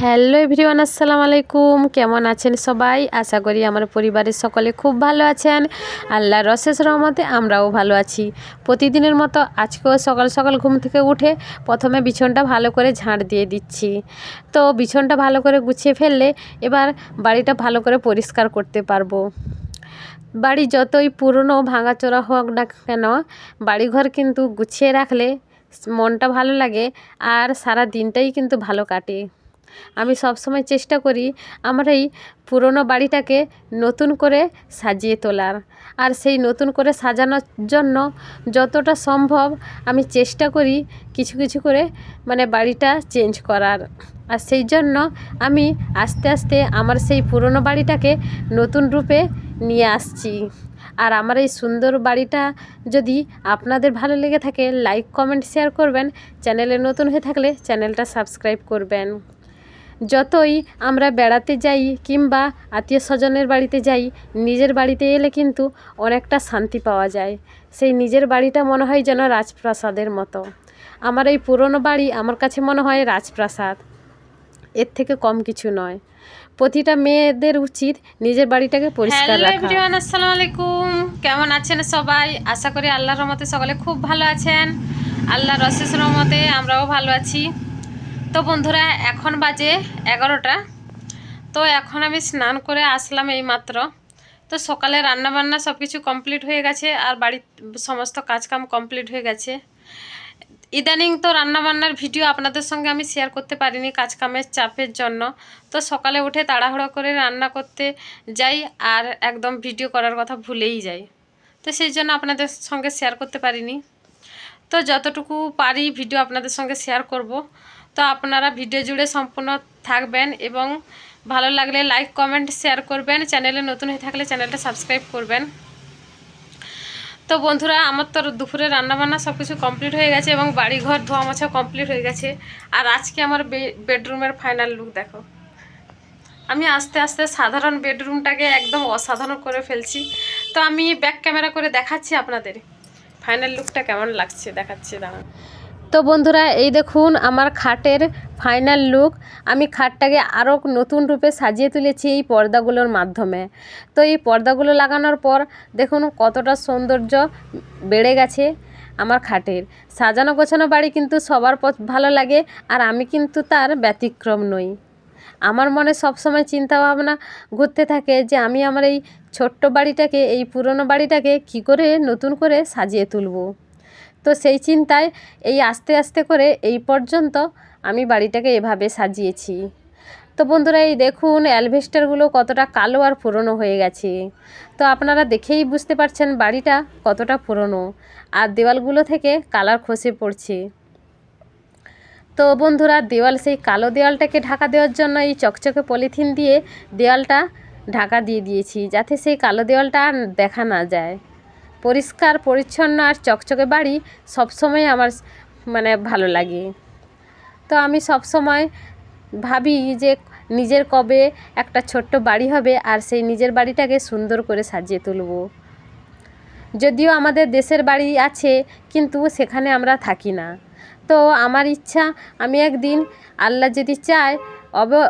Hello everyone, আসসালামু আলাইকুম। কেমন আছেন সবাই? আশা করি আমার পরিবারের সকলে খুব ভালো আছেন। আল্লাহর অশেষ রহমতে আমরাও ভালো আছি। প্রতিদিনের মতো আজকেও সকাল সকাল ঘুম থেকে উঠে প্রথমে বিছনটা ভালো করে ঝাঁট দিয়ে দিচ্ছি। তো বিছনটা ভালো করে গুছিয়ে ফেললে এবার বাড়িটা ভালো করে পরিষ্কার করতে পারব। বাড়ি যতই পুরনো, ভাঙাচোরা হোক না কেন, বাড়িঘর কিন্তু গুছিয়ে রাখলে মনটা ভালো লাগে আর সারা দিনটাই কিন্তু ভালো কাটে। আমি সবসময় চেষ্টা করি আমার এই পুরনো বাড়িটাকে নতুন করে সাজিয়ে তোলার। আর সেই নতুন করে সাজানোর জন্য যতটা সম্ভব আমি চেষ্টা করি কিছু কিছু করে মানে বাড়িটা চেঞ্জ করার। আর সেই জন্য আমি আস্তে আস্তে আমার সেই পুরনো বাড়িটাকে নতুন রূপে নিয়ে আসছি। আর আমার এই সুন্দর বাড়িটা যদি আপনাদের ভালো লেগে থাকে লাইক কমেন্ট শেয়ার করবেন। চ্যানেলে নতুন হয়ে থাকলে চ্যানেলটা সাবস্ক্রাইব করবেন। যতই আমরা বেড়াতে যাই কিংবা আত্মীয় স্বজনের বাড়িতে যাই নিজের বাড়িতে এলে কিন্তু অনেকটা শান্তি পাওয়া যায়। সেই নিজের বাড়িটা মনে হয় যেন রাজপ্রাসাদের মতো। আমার এই পুরনো বাড়ি আমার কাছে মনে হয় রাজপ্রাসাদ। এর থেকে কম কিছু নয়। প্রতিটা মেয়েদের উচিত নিজের বাড়িটাকে পরিষ্কার রাখা। এভরিওয়ান আসসালামু আলাইকুম। কেমন আছেন সবাই? আশা করি আল্লাহর রহমতে সকলে খুব ভালো আছেন। আল্লাহর অশেষ রহমতে আমরাও ভালো আছি। তো বন্ধুরা, এখন বাজে এগারোটা। তো এখন আমি স্নান করে আসলাম এই মাত্র তো সকালে রান্নাবান্না সব কিছু কমপ্লিট হয়ে গেছে আর বাড়ির সমস্ত কাজকাম কমপ্লিট হয়ে গেছে। ইদানিং তো রান্নাবান্নার ভিডিও আপনাদের সঙ্গে আমি শেয়ার করতে পারিনি কাজকামের চাপের জন্য। তো সকালে উঠে তাড়াহুড়ো করে রান্না করতে যাই আর একদম ভিডিও করার কথা ভুলেই যাই। তো সেই জন্য আপনাদের সঙ্গে শেয়ার করতে পারিনি। তো যতটুকু পারি ভিডিও আপনাদের সঙ্গে শেয়ার করব। তো আপনারা ভিডিও জুড়ে সম্পূর্ণ থাকবেন এবং ভালো লাগলে লাইক কমেন্ট শেয়ার করবেন। চ্যানেলে নতুন হয়ে থাকলে চ্যানেলটা সাবস্ক্রাইব করবেন। তো বন্ধুরা, আমার তো দুপুরে রান্নাবান্না সব কিছু কমপ্লিট হয়ে গেছে এবং বাড়িঘর ধোয়া মোছা কমপ্লিট হয়ে গেছে। আর আজকে আমার বেডরুমের ফাইনাল লুক দেখো। আমি আস্তে আস্তে সাধারণ বেডরুমটাকে একদম অসাধারণ করে ফেলছি। তো আমি ব্যাক ক্যামেরা করে দেখাচ্ছি আপনাদের। ফাইনাল লুকটা কেমন লাগছে? দেখাচ্ছি, দাঁড়ান। তো বন্ধুরা, এই দেখুন আমার খাটের ফাইনাল লুক আমি খাটটাকে আরও নতুন রূপে সাজিয়ে তুলেছি এই পর্দাগুলোর মাধ্যমে। তো এই পর্দাগুলো লাগানোর পর দেখুন কতটা সৌন্দর্য বেড়ে গেছে আমার খাটের। সাজানো গোছানো বাড়ি কিন্তু সবার ভালো লাগে আর আমি কিন্তু তার ব্যতিক্রম নই। আমার মনে সবসময় চিন্তা ভাবনা ঘুরতে থাকে যে আমি আমার এই ছোট্ট বাড়িটাকে, এই পুরনো বাড়িটাকে কি করে নতুন করে সাজিয়ে তুলব। তো সেই চিন্তায় এই আস্তে আস্তে করে এই পর্যন্ত আমি বাড়িটাকে এভাবে সাজিয়েছি। তো বন্ধুরা, এই দেখুন, অ্যালভেস্টারগুলো কতটা কালো আর পুরনো হয়ে গেছে। তো আপনারা দেখেই বুঝতে পারছেন বাড়িটা কতটা পুরনো আর দেওয়ালগুলো থেকে কালার খসে পড়ছে। তো বন্ধুরা, দেওয়াল সেই কালো দেওয়ালটাকে ঢাকা দেওয়ার জন্য এই চকচকে পলিথিন দিয়ে দেওয়ালটা ঢাকা দিয়ে দিয়েছি যাতে সেই কালো দেওয়ালটা দেখা না যায়। পরিষ্কার, পরিচ্ছন্ন আর চকচকে বাড়ি সবসময় আমার মানে ভালো লাগে। তো আমি সবসময় ভাবি যে নিজের কবে একটা ছোট্ট বাড়ি হবে আর সেই নিজের বাড়িটাকে সুন্দর করে সাজিয়ে তুলব। যদিও আমাদের দেশের বাড়ি আছে, কিন্তু সেখানে আমরা থাকি না। তো আমার ইচ্ছা, আমি একদিন আল্লাহ যদি চায়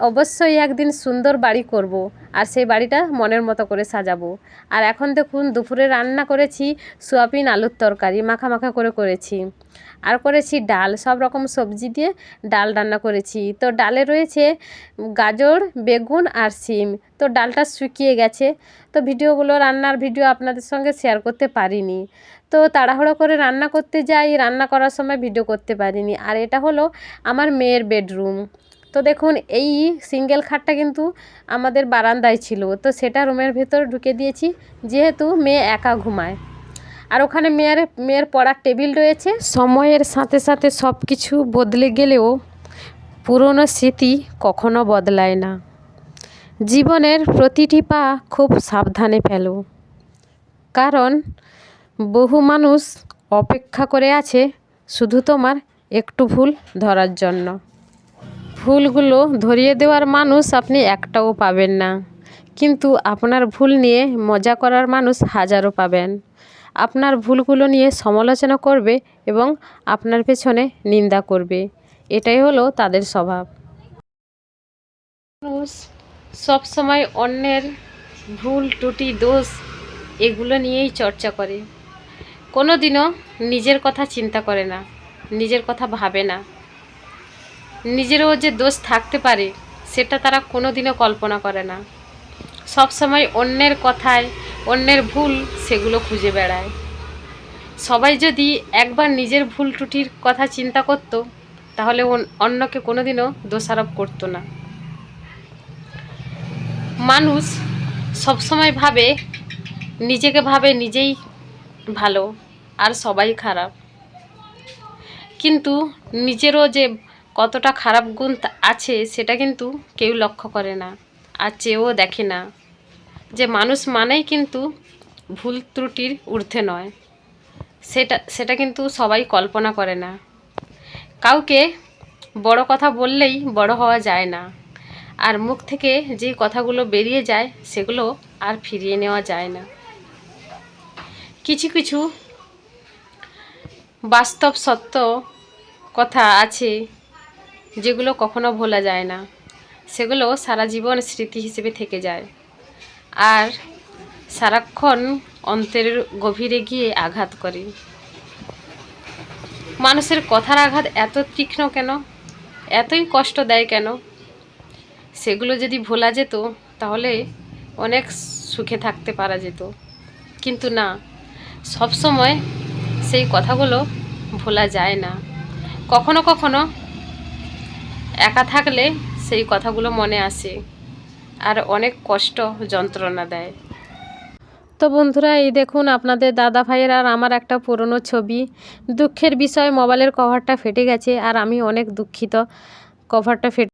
অবশ্যই একদিন সুন্দর বাড়ি করব। আর সেই বাড়িটা মনের মতো করে সাজাবো। আর এখন দেখুন, দুপুরে রান্না করেছি সোয়াবিন আলুর তরকারি, মাখা মাখা করে করেছি। আর করেছি ডাল, সব রকম সবজি দিয়ে ডাল রান্না করেছি। তো ডালে রয়েছে গাজর, বেগুন আর শিম তো ডালটা শুকিয়ে গেছে। তো ভিডিওগুলো, রান্নার ভিডিও আপনাদের সঙ্গে শেয়ার করতে পারিনি। তো তাড়াহুড়ো করে রান্না করতে যাই, রান্না করার সময় ভিডিও করতে পারিনি। আর এটা হলো আমার মেয়ের বেডরুম। তো দেখুন, এই সিঙ্গেল খাটটা কিন্তু আমাদের বারান্দায় ছিল। তো সেটা রুমের ভেতর ঢুকে দিয়েছি, যেহেতু মেয়ে একা ঘুমায়। আর ওখানে মেয়ের মেয়ের পড়ার টেবিল রয়েছে। সময়ের সাথে সাথে সব কিছু বদলে গেলেও পুরনো স্মৃতি কখনো বদলায় না। জীবনের প্রতিটি পা খুব সাবধানে ফেলো। কারণ বহু মানুষ অপেক্ষা করে আছে শুধু তোমার একটু ভুল ধরার জন্য। ভুলগুলো ধরিয়ে দেওয়ার মানুষ আপনি একটাও পাবেন না। কিন্তু আপনার ভুল নিয়ে মজা করার মানুষ হাজারও পাবেন। আপনার ভুলগুলো নিয়ে সমালোচনা করবে এবং আপনার পেছনে নিন্দা করবে। এটাই হলো তাদের স্বভাব। মানুষ সব সময় অন্যের ভুল, ত্রুটি, দোষ এগুলো নিয়েই চর্চা করে। কোনো দিনও নিজের কথা চিন্তা করে না, নিজের কথা ভাবে না। নিজেরও যে দোষ থাকতে পারে, সেটা তারা কোনো দিনও কল্পনা করে না। সব সময় অন্যের কথায়, অন্যের ভুল সেগুলো খুঁজে বেড়ায়। সবাই যদি একবার নিজের ভুল ত্রুটির কথা চিন্তা করত, তাহলে অন- অন্যকে কোনোদিনও দোষারোপ করতো না। মানুষ সবসময় ভাবে, নিজেকে ভাবে নিজেই ভালো, আর সবাই খারাপ। কিন্তু নিজেরও যে কতটা খারাপ গুণ আছে সেটা কিন্তু কেউ লক্ষ্য করে না, আর চেয়েও দেখে না। যে মানুষ মানেই কিন্তু ভুল ত্রুটির ঊর্ধ্বে নয়। সেটা সেটা কিন্তু সবাই কল্পনা করে না। কাউকে বড় কথা বললেই বড় হওয়া যায় না, আর মুখ থেকে যে কথাগুলো বেরিয়ে যায় সেগুলো আর ফিরিয়ে নেওয়া যায় না। কিছু কিছু বাস্তব সত্য কথা আছে যেগুলো কখনো ভোলা যায় না, সেগুলো সারা জীবন স্মৃতি হিসেবে থেকে যায়। আর সারাক্ষণ অন্তরের গভীরে গিয়ে আঘাত করে। মানুষের কথার আঘাত এত তীক্ষ্ণ কেন? এতই কষ্ট দেয় কেন? সেগুলো যদি ভোলা যেত, তাহলে অনেক সুখে থাকতে পারা যেত। কিন্তু না সব সময় সেই কথাগুলো ভোলা যায় না। কখনো কখনো একা থাকলে সেই কথাগুলো মনে আসে আর অনেক কষ্ট, যন্ত্রণা দেয়। তো বন্ধুরা, এই দেখুন আপনাদের দাদা ভাইয়ের আর আমার একটা পুরনো ছবি। দুঃখের বিষয়, মোবাইলের কভারটা ফেটে গেছে আর আমি অনেক দুঃখিত। কভারটা ফেটে